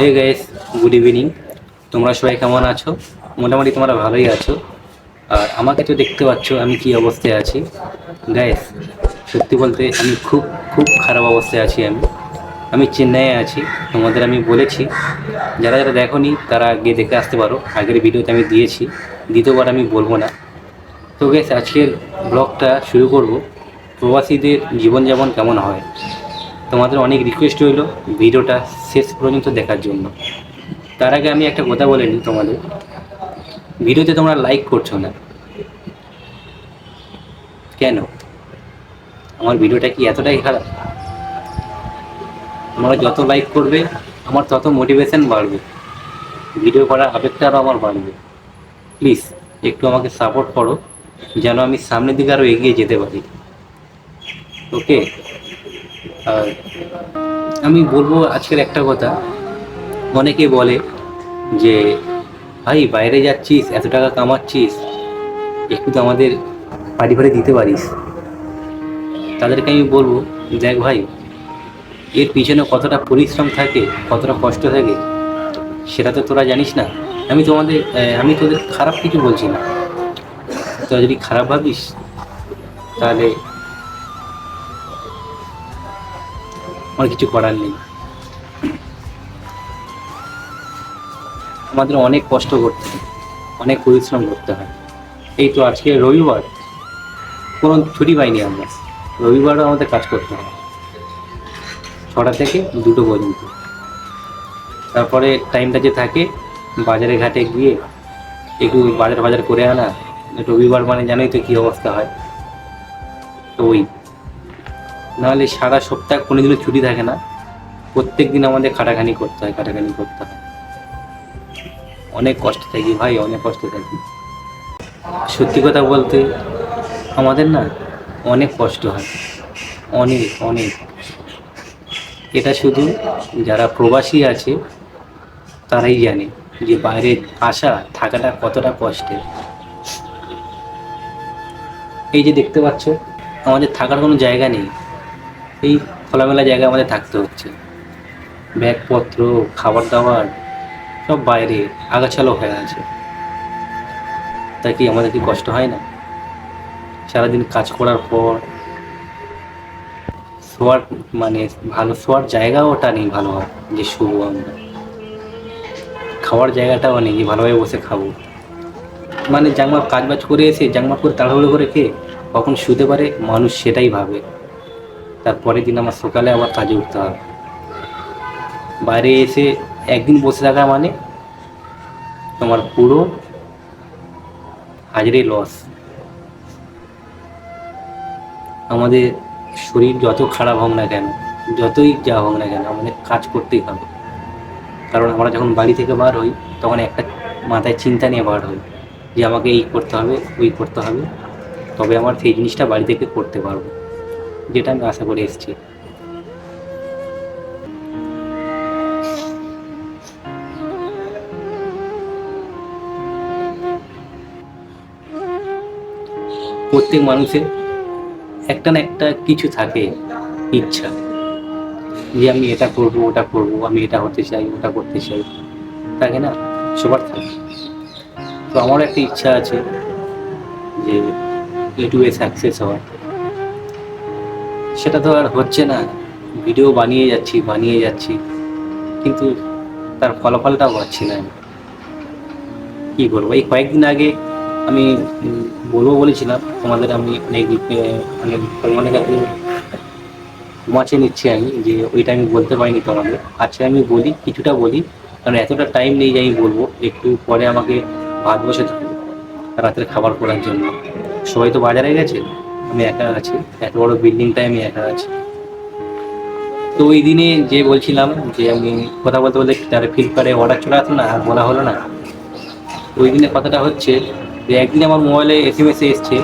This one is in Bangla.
হে গাইস গুড ইভিনিং তোমরা সবাই কেমন আছো? মোটামুটি তোমরা ভালোই আছো। আর আমাকে তো দেখতে পাচ্ছ আমি কি অবস্থায় আছি। গাইস সত্যি বলতে আমি খুব খুব খারাপ অবস্থায় আছি আমি। আমি চেন্নাইয়ে আছি, তোমাদের আমি বলেছি। যারা যারা দেখোনি, তারা গিয়ে দেখে আসতে পারো। আগের ভিডিওতে আমি দিয়েছি। দ্বিতীয়বার আমি বলব না। তো গেস আজকের ব্লগটা শুরু করব। প্রবাসীদের জীবনযাপন কেমন হয়? তোমাদের অনেক রিকোয়েস্ট হইল ভিডিওটা শেষ পর্যন্ত দেখার জন্য। তার আগে আমি একটা কথা বলে নিই তোমাদের। ভিডিওতে তোমরা লাইক করছ না। কেন? আমার ভিডিওটা কি এতটাই খারাপ? তোমরা যত লাইক করবে, আমার তত মোটিভেশন বাড়বে। ভিডিও করার আবেগটা আরও আমার বাড়বে। প্লিজ একটু আমাকে সাপোর্ট করো, যেন আমি সামনের দিকে আরও এগিয়ে যেতে পারি। ওকে আমি বলব আজকের একটা কথা। অনেকে বলে যে, ভাই, বাইরে যাচ্ছিস, এত টাকা কামাচ্ছিস, একটু তো আমাদের বাড়ি ভাড়ি দিতে পারিস। তাদেরকে আমি বলব, দেখ ভাই, এর পিছনে কতটা পরিশ্রম থাকে, কতটা কষ্ট থাকে, সেটা তো তোরা জানিস না। আমি তোমাদের আমি তোদের খারাপ কিছু বলছি না। তোরা যদি খারাপ ভাবিস, তাহলে আমার কিছু করার নেই। আমাদের অনেক কষ্ট করতে হয়, অনেক পরিশ্রম করতে হয়। এই তো আজকে রবিবার, কোনো ছুটি পাইনি আমরা। রবিবারও আমাদের কাজ করতে হয়। ছটা থেকে দুটো পর্যন্ত। তারপরে টাইমটা যে থাকে, বাজারে ঘাটে গিয়ে একটু বাজার বাজার করে আনা, রবিবার মানে জানোই তো কী অবস্থা হয়। তো ওই। নাহলে সারা সপ্তাহ কোনো দিনও ছুটি থাকে না। প্রত্যেক দিন আমাদের খাটাখানি করতে হয় খাটাখানি করতে হয়। অনেক কষ্ট থাকি ভাই, অনেক কষ্ট থাকি। সত্যি কথা বলতে আমাদের না অনেক কষ্ট হয়। অনেক অনেক। এটা শুধু যারা প্রবাসী আছে, তারাই জানে যে বাইরে আসা থাকাটা কতটা কষ্টের। এই যে দেখতে পাচ্ছ, আমাদের থাকার কোনো জায়গা নেই। এই খোলামেলা জায়গায় আমাদের থাকতে হচ্ছে। ব্যাগপত্র খাবার দাবার সব বাইরে আগাছালো হয়ে আছে। তাই কি আমাদের কি কষ্ট হয় না? সারাদিন কাজ করার পর শোয়ার মানে ভালো শোয়ার জায়গাও ওটা নেই ভালো যে শুবো আমরা। খাওয়ার জায়গাটাও নেই, যে ভালোভাবে বসে খাব। মানে জাংমা কাজ বাজ করে এসে জাংমা করে তাড়াহুড়ো করে খেয়ে কখন শুতে পারে, মানুষ সেটাই ভাবে। তারপরের দিন আমার সকালে আবার কাজে উঠতে হবে। বাইরে এসে একদিন বসে থাকা মানে তোমার পুরো হাজিরে লস আমাদের শরীর যত খারাপ হোক না কেন, যতই যা হোক না কেন, আমাদের কাজ করতেই হবে। কারণ আমরা যখন বাড়ি থেকে বার হই, তখন একটা মাথায় চিন্তা নিয়ে বার হই যে আমাকে এই করতে হবে, ওই করতে হবে। তবে আমার সেই জিনিসটা বাড়ি থেকে করতে পারব। যেটা আমি আশা করে এসেছি। প্রত্যেক মানুষের একটা না একটা কিছু থাকে, ইচ্ছা। যে আমি এটা করব, ওটা করব, আমি এটা হতে চাই, ওটা করতে চাই। থাকে না সবার থাকে। তো আমার একটা ইচ্ছা আছে যে ইউটিউবে সাকসেস হওয়ার। সেটা তো আর হচ্ছে না। ভিডিও বানিয়ে যাচ্ছি বানিয়ে যাচ্ছি। কিন্তু তার ফলাফলটাও পাচ্ছি না আমি। কি করব এই কয়েকদিন আগে আমি বলব বলেছিলাম, তোমাদের আমি অনেক অনেক কাছে মাছে নিচ্ছি আমি, যে ওইটা আমি বলতে পারিনি তোমাদের। আজকে আমি বলি, কিছুটা বলি, কারণ এতটা টাইম নেই যে আমি বলব। একটু পরে আমাকে ভাত বসে থাকব রাতের খাবার করার জন্য। সবাই তো বাজারে গেছে? আমি একা আছি, এত বড় বিল্ডিংটাই আমি একা আছি। তো ওই দিনে যে বলছিলাম যে আমি কথা বলতে বলতে তার ফ্লিপকার্টে অর্ডার চলে আসলো না, আর বলা হলো না। ওই দিনে কথাটা হচ্ছে যে একদিন আমার মোবাইলে এস এম এস এসছে।